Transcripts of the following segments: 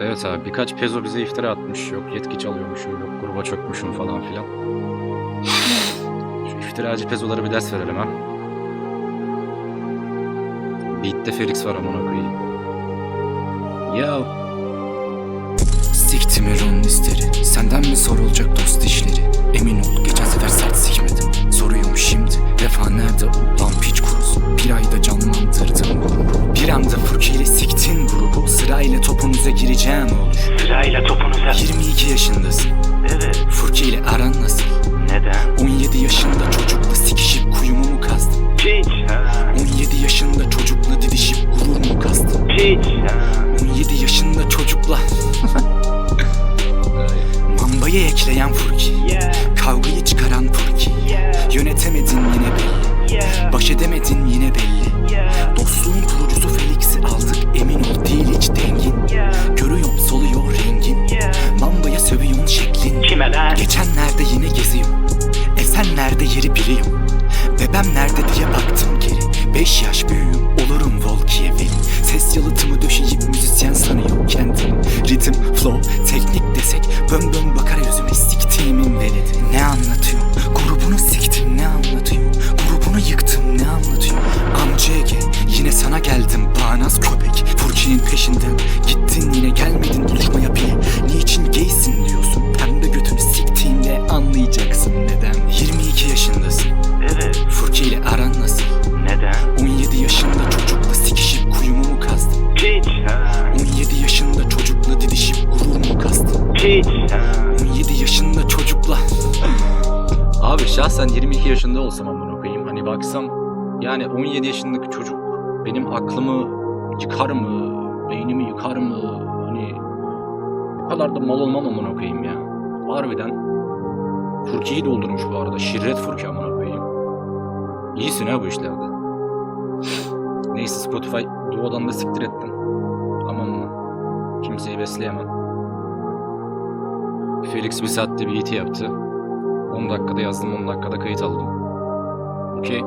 Evet abi birkaç pezo bize iftira atmış. Yok yetki çalıyormuşum, yok gruba çökmüşüm falan filan. Şu iftiracı pezolara bir ders verelim ha. Beat'te Felix var amına koyayım. Ya Siktim Eron'un isteri Senden mi sorulacak dost işleri topunuza gireceğim olur Sırayla topunuza. 22 yaşındasın Evet. Furki ile aran nasıl? Neden? 17 yaşında çocukla sikişip kuyumu mu kazdın? Ha. 17 yaşında çocukla didişip gurur mu kazdın? Ha. 17 yaşında çocukla Mambayı ekleyen Furki Yeah. Kavgayı çıkaran Furki Yeah. Yönetemedin yine belli Yeah. Baş edemedin yine belli Yeah. Dostluğun kurucusu Felix'i aldık yeri biliyorum Bebem nerede diye baktım geri. Beş yaş büyüğüm olurum Volki'ye verin Ses yalıtımı döşeyip müzisyen sanıyor kendini Ritim, flow, teknik desek Bön bön bakar yüzüme. Siktiğimin veledi. Ne anlatıyorum? Grubunu siktim ne anlatıyorum? Grubunu yıktım ne anlatıyorum? Amca Ege yine sana geldim bağnaz köpek. Furki'nin peşinden gittin yine gelmedin kazdın? Piç. Ha. 17 yaşında çocukla abi şahsen 22 yaşında olsam amına koyayım. Hani baksam yani 17 yaşındaki çocuk benim aklımı yıkar mı? Beynimi yıkar mı? Hani bu kadar da mal olmam amına koyayım ya. Harbiden Furki'yi doldurmuş bu arada. Şirret Furki amına koyayım. İyisin ha bu işlerde. Neyse Spotify duodan da siktir ettin. Aman mı? Kimseyi besleyemem. Felix bir saatte bir ET yaptı. 10 dakikada yazdım 10 dakikada kayıt aldım. Okey.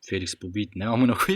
Felix bu beat ne amına koyayım?